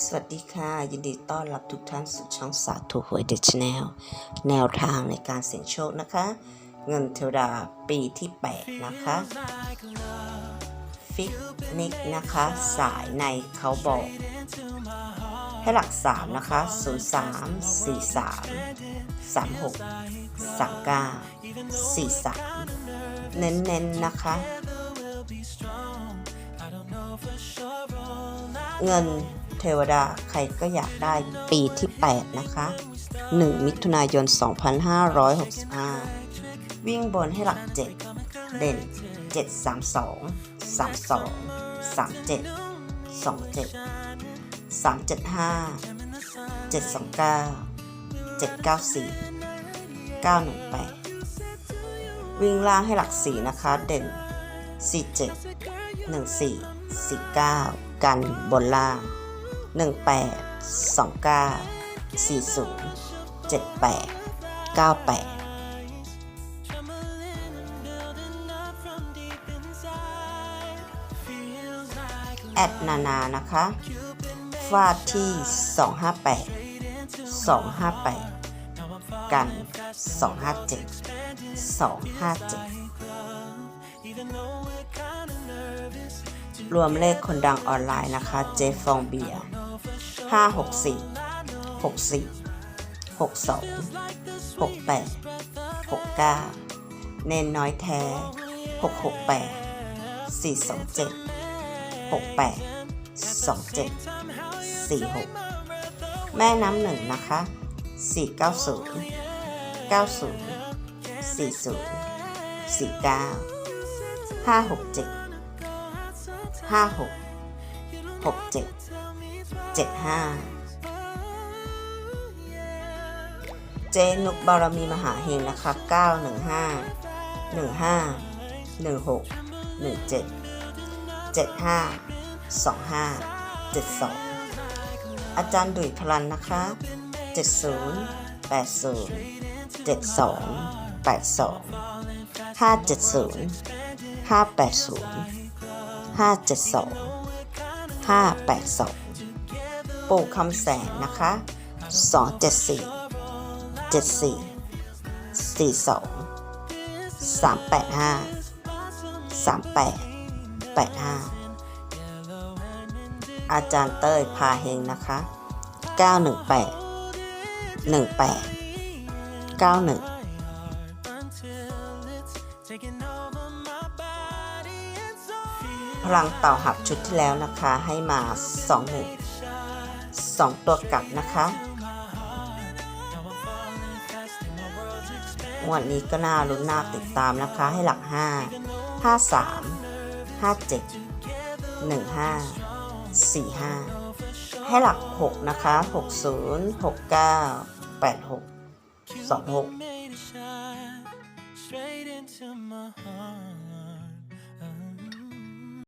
สวัสดีค่ะ ยินดีต้อนรับทุกท่านสู่ช่องสาธุหวยเดชแนลแนวทางในการเสี่ยงโชคนะคะ เงินเทวดาปีที่ 8 นะคะ ฟิกนิกนะคะ สายในเขาบอก ให้หลัก 3 นะคะ 0 3 4 3 3 6 3 9 4 3 เน้นๆนะคะ เงิน เทวดาใครก็อยากได้ปีที่ 8 นะคะ 1 มิถุนายน 2565 วิ่งบนให้หลัก 7 เด่น 732 32 37 27 375 729 794 918 วิ่งล่างให้หลัก 4 นะคะ เด่น 47 14 49 กันบนล่าง 18 29 40 78 98แอดนานานะคะ ฟาดที่ 258 258 กัน 257 257 รวมเลขคนดังออนไลน์นะคะ เจฟองเบียร์ ห้าหกสี่หกสี่หกสองหกแปดหกเก้าเนนน้อยแท้หกหกแปดสี่สองเจ็ดหกแปดสองเจ็ดสี่หกแม่น้ำหนึ่งนะคะสี่เก้าศูนย์เก้าศูนย์สี่ศูนย์สี่เก้าห้าหกเจ็ดห้าหกหกเจ็ด 75 เจนุกบารมีมหาเฮงนะครับ 915 15 16 17 75 25 72 อาจารย์ดุยพลันนะครับ 70 80 72 82 570 580 572 582 ปู่คำแสนนะคะสองเจ็ดสี่เจ็ดสี่สี่สองสามแปดห้าสามแปดแปดห้าอาจารย์เต้ยพาเฮงนะคะเก้าหนึ่งแปดหนึ่งแปดเก้าหนึ่งพลังเต่าหับชุดที่แล้วนะคะให้มา2ห นึ่งสองตัวกลับนะคะงวดนี้ก็น่าลุ้นน่าติดตามนะคะให้หลัก 5 5 3 5 7 1 5 4 5 ให้หลัก 6 นะคะ 6 0 6 9 86 26